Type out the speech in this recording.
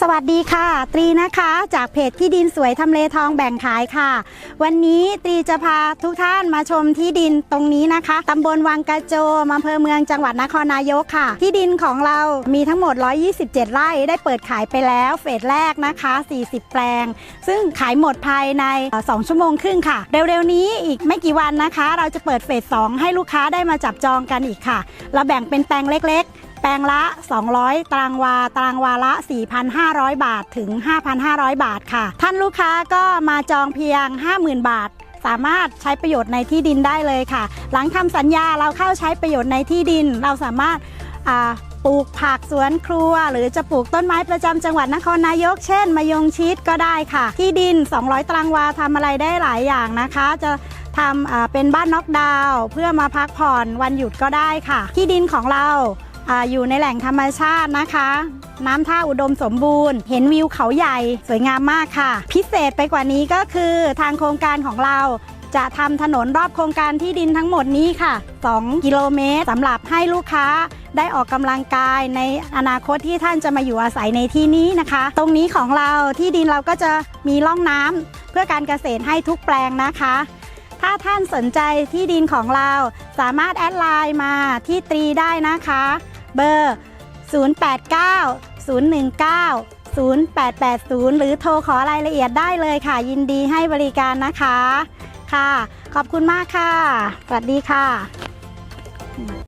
สวัสดีค่ะ ตรีนะคะจากเพจที่ดินสวยทำเลทองแบ่งขายค่ะ วันนี้ตรีจะพาทุกท่านมาชมที่ดินตรงนี้นะคะตำบลวังกระโจมอำเภอเมืองจังหวัดนครนายกค่ะ ที่ดินของเรามีทั้งหมด 127 ไร่ได้เปิดขายไปแล้วเฟสแรกนะคะ 40 แปลง ซึ่งขายหมดภายใน 2 ชั่วโมงครึ่งค่ะ เร็วๆนี้อีกไม่กี่วันนะคะ เราจะเปิดเฟส2ให้ลูกค้าได้มาจับจองกันอีกค่ะ เราแบ่งเป็นแปลงเล็กๆ แปลงละ 200 ตารางวา ตารางวาละ 4,500 บาทถึง 5,500 บาทค่ะ ท่านลูกค้าก็มาจองเพียง 50,000 บาท สามารถใช้ประโยชน์ในที่ดินได้เลยค่ะ หลังทำสัญญาเราเข้าใช้ประโยชน์ในที่ดิน เราสามารถปลูกผักสวนครัว หรือจะปลูกต้นไม้ประจำจังหวัดนครนายก เช่นมะยงชิดก็ได้ค่ะ ที่ดิน 200 ตารางวาทำอะไรได้หลายอย่างนะคะ จะทำเป็นบ้านน็อกดาวน์เพื่อมาพักผ่อนวันหยุดก็ได้ค่ะ ที่ดินของเรา ออยู่ในแหล่งธรรมชาตินะคะ น้ำท่าอุดมสมบูรณ์ เห็นวิวเขาใหญ่สวยงามมากค่ะ พิเศษไปกว่านี้ก็คือทางโครงการของเราจะทำถนนรอบโครงการที่ดินทั้งหมดนี้ค่ะ 2 กิโลเมตรสำหรับให้ลูกค้าได้ออกกำลังกายในอนาคตที่ท่านจะมาอยู่อาศัยในที่นี้นะคะ ตรงนี้ของเราที่ดินเราก็จะมีร่องน้ำเพื่อการเกษตรให้ทุกแปลงนะคะ ถ้าท่านสนใจที่ดินของเราสามารถแอดไลน์มาที่ตรีได้นะคะ เบอร์ 089 019 0880 หรือโทรขอรายละเอียดได้เลยค่ะ ยินดีให้บริการนะคะ ค่ะ ขอบคุณมากค่ะ สวัสดีค่ะ